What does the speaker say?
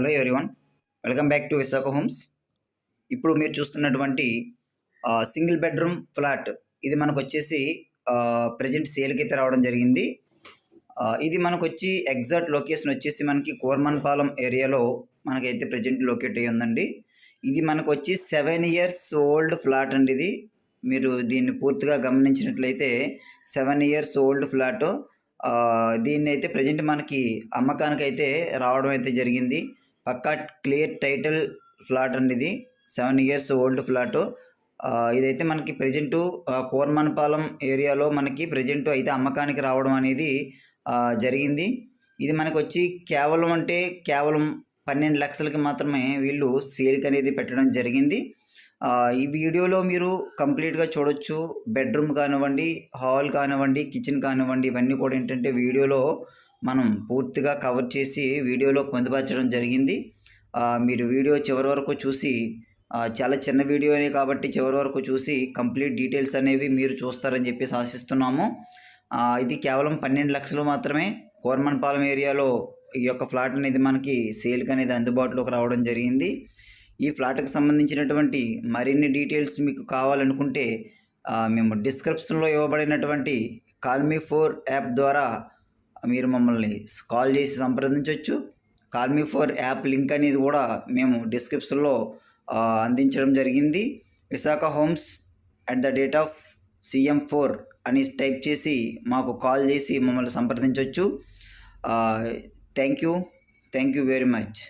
Hello everyone welcome back to Visakha homes. ఇప్పుడు మీరు చూస్తున్నటువంటి సింగిల్ బెడ్రూమ్ ఫ్లాట్ ఇది మనకు వచ్చేసి ప్రజెంట్ సేల్కి అయితే రావడం జరిగింది. ఇది మనకు వచ్చి ఎగ్జాక్ట్ లొకేషన్ వచ్చేసి మనకి కోర్మన్పాలెం ఏరియాలో మనకైతే ప్రజెంట్ లొకేట్ అయ్యి ఉందండి. ఇది మనకు వచ్చి సెవెన్ ఇయర్స్ ఓల్డ్ ఫ్లాట్ అండి ఇది. మీరు దీన్ని పూర్తిగా గమనించినట్లయితే సెవెన్ ఇయర్స్ ఓల్డ్ ఫ్లాట్. దీన్ని అయితే ప్రజెంట్ మనకి అమ్మకానికి అయితే రావడం అయితే జరిగింది. పక్కా క్లియర్ టైటిల్ ఫ్లాట్ అండి ఇది. Seven years old flat. ఇదైతే మనకి ప్రజెంట్ కోర్మన్పాలెం ఏరియాలో మనకి ప్రజెంట్ అయితే అమ్మకానికి రావడం అనేది జరిగింది. ఇది మనకు వచ్చి కేవలం అంటే కేవలం పన్నెండు లక్షలకి మాత్రమే వీళ్ళు సేల్కి అనేది పెట్టడం జరిగింది. ఈ వీడియోలో మీరు కంప్లీట్గా చూడొచ్చు. బెడ్రూమ్ కానివ్వండి హాల్ కానివ్వండి కిచెన్ కానివ్వండి ఇవన్నీ కూడా ఏంటంటే వీడియోలో మనం పూర్తిగా కవర్ చేసి వీడియోలో పొందుపరచడం జరిగింది. మీరు వీడియో చివరి వరకు చూసి చాలా చిన్న వీడియోనే కాబట్టి చివరి వరకు చూసి కంప్లీట్ డీటెయిల్స్ అనేవి మీరు చూస్తారని చెప్పేసి ఆశిస్తున్నాము. ఇది కేవలం పన్నెండు లక్షలు మాత్రమే. కోర్మన్పాలెం ఏరియాలో ఈ యొక్క ఫ్లాట్ అనేది మనకి సేల్కి అనేది అందుబాటులోకి రావడం జరిగింది. ఈ ఫ్లాట్కి సంబంధించినటువంటి మరిన్ని డీటెయిల్స్ మీకు కావాలనుకుంటే మేము డిస్క్రిప్షన్లో ఇవ్వబడినటువంటి కాల్మీ ఫోర్ యాప్ ద్వారా మీరు మమ్మల్ని కాల్ చేసి సంప్రదించవచ్చు. కాల్మీ ఫోర్ యాప్ లింక్ అనేది కూడా మేము డిస్క్రిప్షన్లో అందించడం జరిగింది. Visakha homes at the date of CM four అని టైప్ చేసి మాకు కాల్ చేసి మమ్మల్ని సంప్రదించవచ్చు. Thank you. Thank you very much.